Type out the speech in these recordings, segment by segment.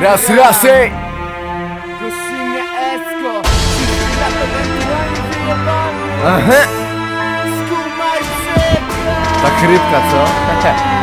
Raz, raz, ej! Esko Aha! Skumaj Ta chrypka, co?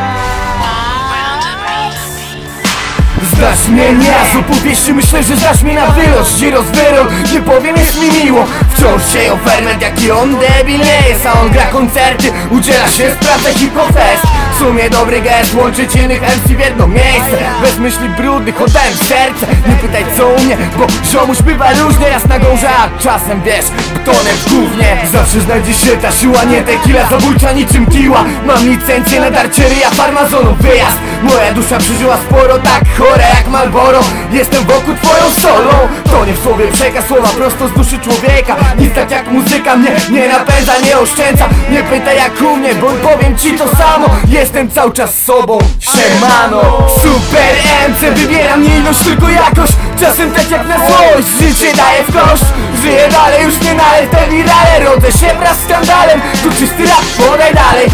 Znasz mnie nie raz opowieści Myślę, że znasz mnie na wyrost Gdzie rozwyrol, nie powiem jest mi miło Wciąż sieją ferment jaki on debil nie jest A on gra koncerty, udziela się sprawdza hip-hop-fest W sumie dobry gest, łączyć innych MC w jedno miejsce. Bez myśli brudnych oddałem serce. Nie pytaj co u mnie, bo ziomuś bywa różnie. Raz na górze, a czasem wiesz, betonem w gównie Zawsze znajdzie się ta siła, nie tequila. Zabójcza niczym kiła. Mam licencję na darcieria, farmazonu wyjazd. Moja dusza przeżyła sporo, tak chore jak Malboro Jestem wokół twoją solą To nie w słowie przekaz, słowa prosto z duszy człowieka. Nic tak jak muzyka mnie nie napędza, nie oszczędza. Nie pytaj jak u mnie, bo powiem ci to samo. Jestem cały czas sobą, siemano. Super MC, wybieram nie ilość, tylko jakość. Czasem tak jak na złość, życie daje w kość Żyję dalej, już nie nalew te wirale Rodzę się wraz z skandalem, tu czysty rap, podaj dalej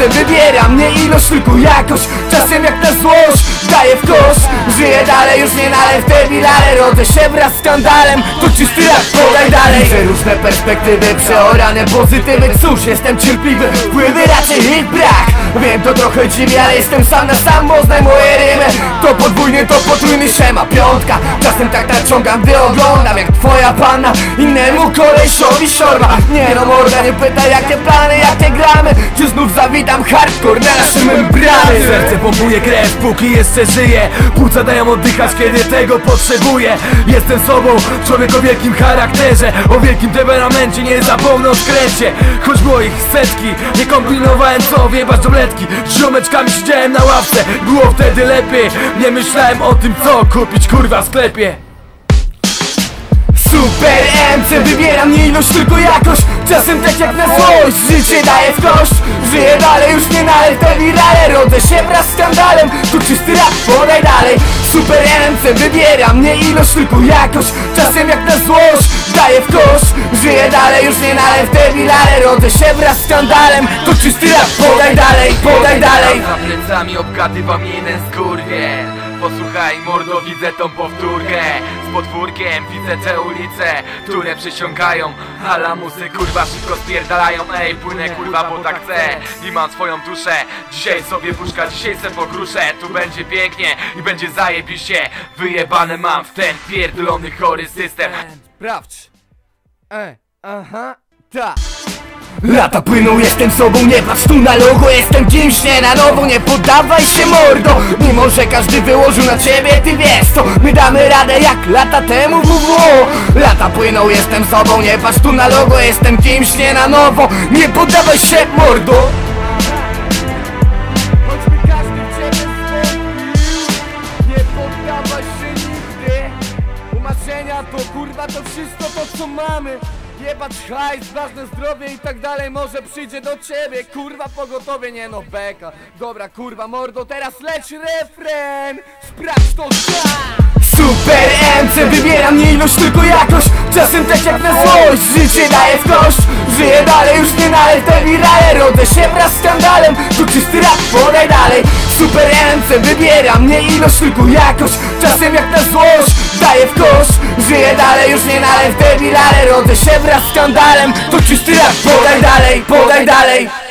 MC, wybieram nie ilość, tylko jakość. Czasem jak na złość, daję w kość Żyję dalej, już nie nalew te wirale Rodzę się wraz z skandalem, tu czysty rap, podaj dalej. Widzę różne perspektywy, przeorane pozytywy. Cóż, jestem cierpliwy, wpływy raczej ich brak Wiem to trochę dziwi, ale jestem sam na sam, bo znaj moje rymy To podwójny, to potrójny szema, piątka. Czasem tak naciągam, gdy oglądam jak twoja panna Innemu kolesiowi szorma Nie no morda, nie pytaj jakie plany, jakie gramy. Czy znów zawitam hardcore na naszym membrany Serce pompuje krew, póki jeszcze żyje Płuca dają oddychać, kiedy tego potrzebuję. Jestem sobą, człowiek o wielkim charakterze. O wielkim temperamencie, nie zapomnę o skręcie. Choć było ich setki, nie kombinowałem co Wiebać tabletki, z ziomeczkami siedziałem na ławce Było wtedy lepiej, nie myślałem o tym co Kupić kurwa w sklepie. Super MC Wybieram nie ilość, tylko jakość. Czasem tak jak na złość Życie daje w kość. Żyję dalej, już nie te wirale Rodzę się wraz z skandalem. Tu czysty rap, podaj dalej. Super MC Wybieram nie ilość, tylko jakość. Czasem jak na złość Daję w kość Żyję dalej, już nie nalew te wirale Rodzę się wraz z skandalem Tu czysty rap, podaj dalej, podaj dalej. Za plecami obgadywa mnie jeden skurwiel Posłuchaj mordo, widzę tą powtórkę. Z podwórkiem widzę te ulice Które przysiągają A lamusy kurwa szybko spierdalają. Ej, płynę kurwa, bo tak chcę. I mam swoją duszę. Dzisiaj sobie puszka, dzisiaj se pogruszę. Tu będzie pięknie i będzie zajebiście. Wyjebane mam w ten pierdolony chory system. Sprawdź E, aha, tak Lata płyną, jestem sobą, nie patrz tu na logo Jestem kimś nie na nowo, nie poddawaj się mordo. Mimo, że każdy wyłożył na ciebie, ty wiesz to My damy radę jak lata temu WWO Lata płyną, jestem sobą, nie patrz tu na logo Jestem kimś nie na nowo, nie poddawaj się mordo. To kurwa to wszystko co mamy? Jebać hajs, ważne zdrowie i tak dalej Może przyjdzie do ciebie. Kurwa pogotowie, nie no beka. Dobra kurwa mordo, teraz leć refren. Sprawdź to tak Super MC, wybieram nie ilość, tylko jakość. Czasem tak jak na złość, życie daje w kość Żyję dalej, już nie nalew te wirale Rodzę się wraz z skandalem, tu czysty rap, podaj dalej. Super MC, wybieram nie ilość, tylko jakość. Czasem jak na złość, daję w kość Żyję dalej, już nie nalew te wirale Rodzę się wraz z skandalem, to czysty rap, podaj dalej, podaj dalej